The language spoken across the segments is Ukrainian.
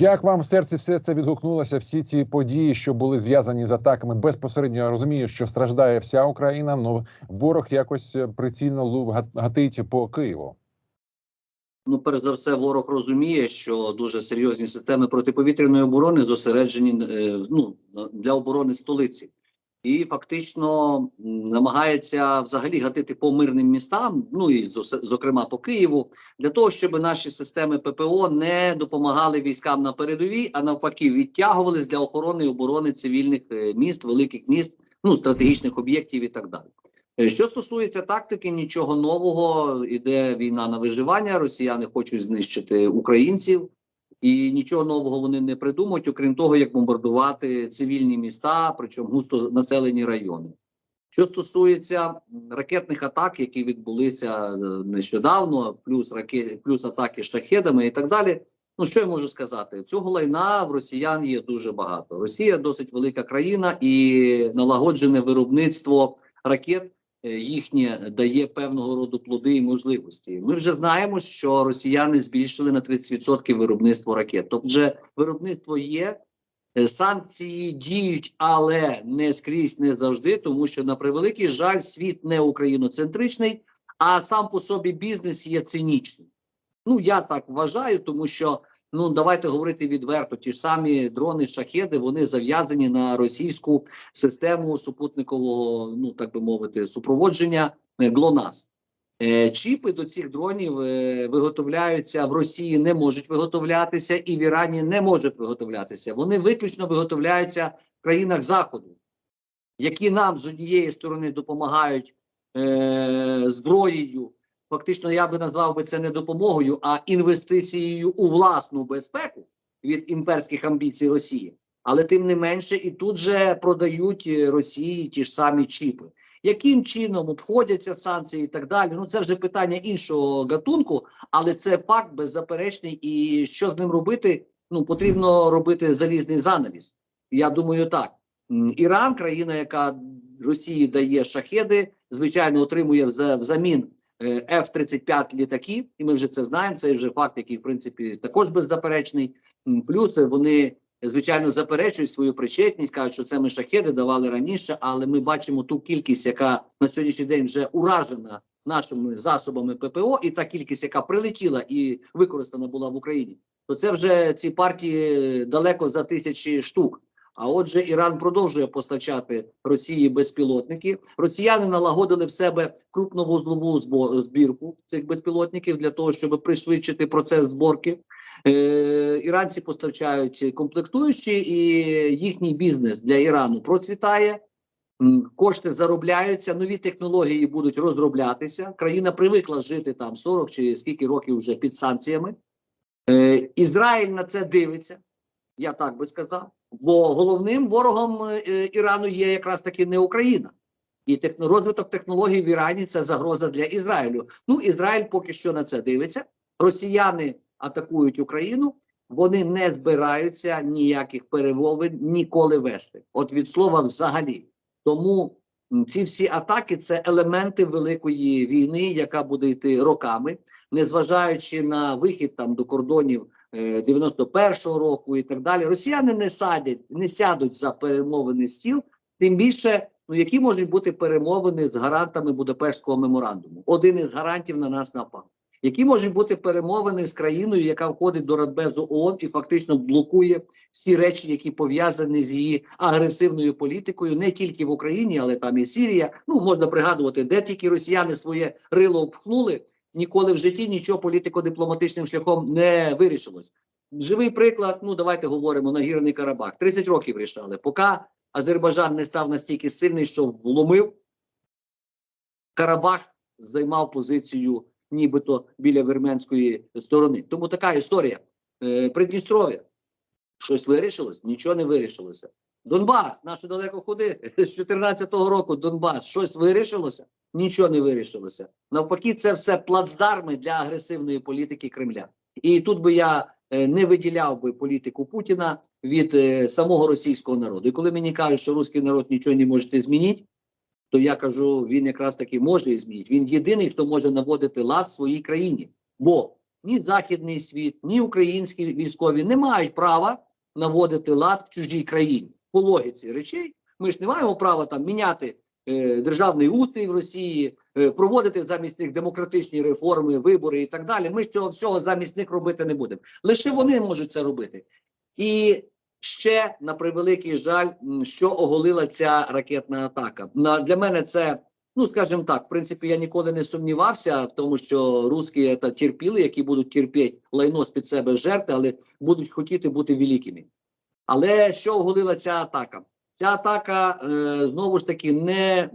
Як вам в серці все це відгукнулося? Всі ці події, що були зв'язані з атаками, безпосередньо я розумію, що страждає вся Україна. але ворог якось е, прицільно гатить по Києву. Ну, перш за все, ворог розуміє, що дуже серйозні системи протиповітряної оборони зосереджені е, ну, для оборони столиці, і фактично намагається взагалі гатити по мирним містам, ну і зокрема по Києву, для того, щоб наші системи ППО не допомагали військам на передовій, а навпаки, відтягувались для охорони і оборони цивільних е, міст, великих міст, ну стратегічних об'єктів і так далі. Е, Що стосується тактики, нічого нового. Іде війна на виживання. Росіяни хочуть знищити українців, і нічого нового вони не придумають, окрім того, як бомбардувати цивільні міста, причому густо населені райони. Що стосується ракетних атак, які відбулися е, нещодавно, плюс раке... плюс атаки шахедами і так далі. Ну що я можу сказати? Цього лайна в росіян є дуже багато. Росія досить велика країна і налагоджене виробництво ракет їхнє дає певного роду плоди і можливості. Ми вже знаємо, що росіяни збільшили на 30% виробництво ракет. Тобто, виробництво є. е, Санкції діють, але не скрізь, не завжди, тому що на превеликий жаль, світ не україноцентричний, а сам по собі бізнес є цинічним. Ну я так вважаю, тому що ну давайте говорити відверто. Ті ж самі дрони шахеди вони зав'язані на російську систему супутникового, ну так би мовити, супроводження е, ГЛОНАСС. Е, Чіпи до цих дронів е, виготовляються в Росії, не можуть виготовлятися, і в Ірані не можуть виготовлятися. Вони виключно виготовляються в країнах Заходу, які нам з однієї сторони допомагають е, зброєю. Фактично, я би назвав би це не допомогою, а інвестицією у власну безпеку від імперських амбіцій Росії. Але тим не менше, і тут же продають е, Росії ті ж самі чіпи. Яким чином обходяться санкції і так далі? Ну це вже питання іншого гатунку, але це факт беззаперечний. І що з ним робити? Ну потрібно робити залізний занавіс. Я думаю, так Іран, країна, яка Росії дає шахеди, звичайно, отримує вза- взамін е, F-35 літаків, і ми вже це знаємо. Це вже факт, який в принципі також беззаперечний. Плюс е, вони звичайно заперечують свою причетність, кажуть, що це ми шахеди давали раніше, але ми бачимо ту кількість, яка на сьогоднішній день вже уражена нашими засобами ППО, і та кількість, яка прилетіла і використана була в Україні, то це вже ці партії далеко за тисячі штук. А отже, Іран продовжує постачати Росії безпілотники. Росіяни налагодили в себе крупновузлову збірку цих безпілотників для того, щоб пришвидшити процес зборки. Е, іранці постачають комплектуючі, і їхній бізнес для Ірану процвітає. Кошти заробляються, нові технології будуть розроблятися. Країна привикла жити там 40 чи скільки років вже під санкціями. Е, Ізраїль на це дивиться, я так би сказав. Бо головним ворогом е, е, Ірану є якраз таки не Україна. І техно, розвиток технологій в Ірані це загроза для Ізраїлю. Ну, Ізраїль поки що на це дивиться. Росіяни атакують Україну, вони не збираються ніяких перемовин ніколи вести. От від слова взагалі. Тому ці всі атаки це елементи великої війни, яка буде йти роками, незважаючи на вихід там до кордонів 91-го року і так далі. Росіяни не садять, не сядуть за перемовини стіл, тим більше. Ну, які можуть бути перемовини з гарантами Будапештського меморандуму? Один із гарантів на нас напав. Які можуть бути перемовини з країною, яка входить до Радбезу ООН і фактично блокує всі речі, які пов'язані з її агресивною політикою, не тільки в Україні, але там і Сірія. Ну можна пригадувати, де тільки росіяни своє рило впхнули, ніколи в житті нічого політико-дипломатичним шляхом не вирішилось. Живий приклад. Ну давайте говоримо нагірний Карабах. 30 років рішали, поки Азербайджан не став настільки сильний, що вломив. Карабах займав позицію нібито біля вірменської сторони. Тому така історія. Е, Придністров'я. Щось вирішилось? Нічого не вирішилося. Донбас, нашу далеко куди? З 14-го року Донбас. Щось вирішилося? Нічого не вирішилося. Навпаки, це все плацдарми для агресивної політики Кремля. І тут би я е, не виділяв би політику Путіна від е, самого російського народу. І коли мені кажуть, що русський народ нічого не може змінити, то я кажу, він якраз таки може змінити. Він єдиний, хто може наводити лад в своїй країні. Бо ні західний світ, ні українські військові не мають права наводити лад в чужій країні. По логіці речей ми ж не маємо права там міняти е, державний устрій в Росії, е, проводити замість них демократичні реформи, вибори і так далі. Ми ж цього всього замість них робити не будемо. Лише вони можуть це робити. І ще на превеликий жаль, що оголила ця ракетна атака. На для мене це. Ну, скажімо так, в принципі, я ніколи не сумнівався в тому, що русські терпіли, які будуть терпіти лайно з під себе жерти, але будуть хотіти бути великими. Але що оголила ця атака? Ця атака е, знову ж таки не,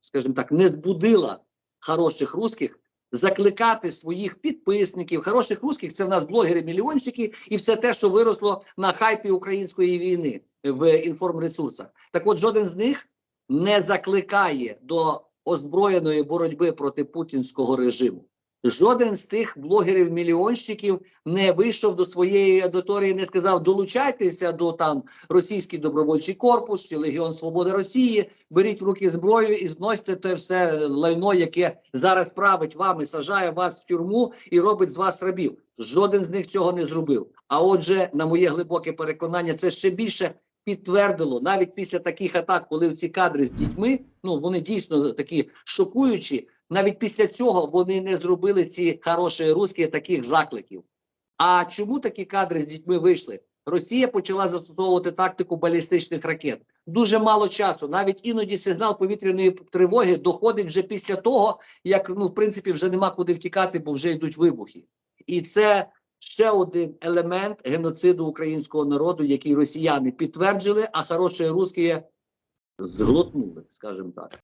скажімо так, не збудила хороших русських закликати своїх підписників. Хороших русських це в нас блогери-мільйонщики і все те, що виросло на хайпі української війни в інформресурсах. Так от жоден з них не закликає до озброєної боротьби проти путінського режиму. Жоден з тих блогерів-мільйонщиків не вийшов до своєї аудиторії, не сказав: долучайтеся до там російський добровольчий корпус чи Легіон Свободи Росії, беріть в руки зброю і зносьте те все лайно, яке зараз править вами, сажає вас в тюрму і робить з вас рабів. Жоден з них цього не зробив. А отже, на моє глибоке переконання, це ще більше підтвердило навіть після таких атак, коли ці кадри з дітьми, ну вони дійсно такі шокуючі. Навіть після цього вони не зробили ці хороші русські таких закликів. А чому такі кадри з дітьми вийшли? Росія почала застосовувати тактику балістичних ракет. Дуже мало часу. Навіть іноді сигнал повітряної тривоги доходить вже після того, як ну в принципі вже нема куди втікати, бо вже йдуть вибухи. І це ще один елемент геноциду українського народу, який росіяни підтвердили, а хороші русські зглотнули, скажімо так.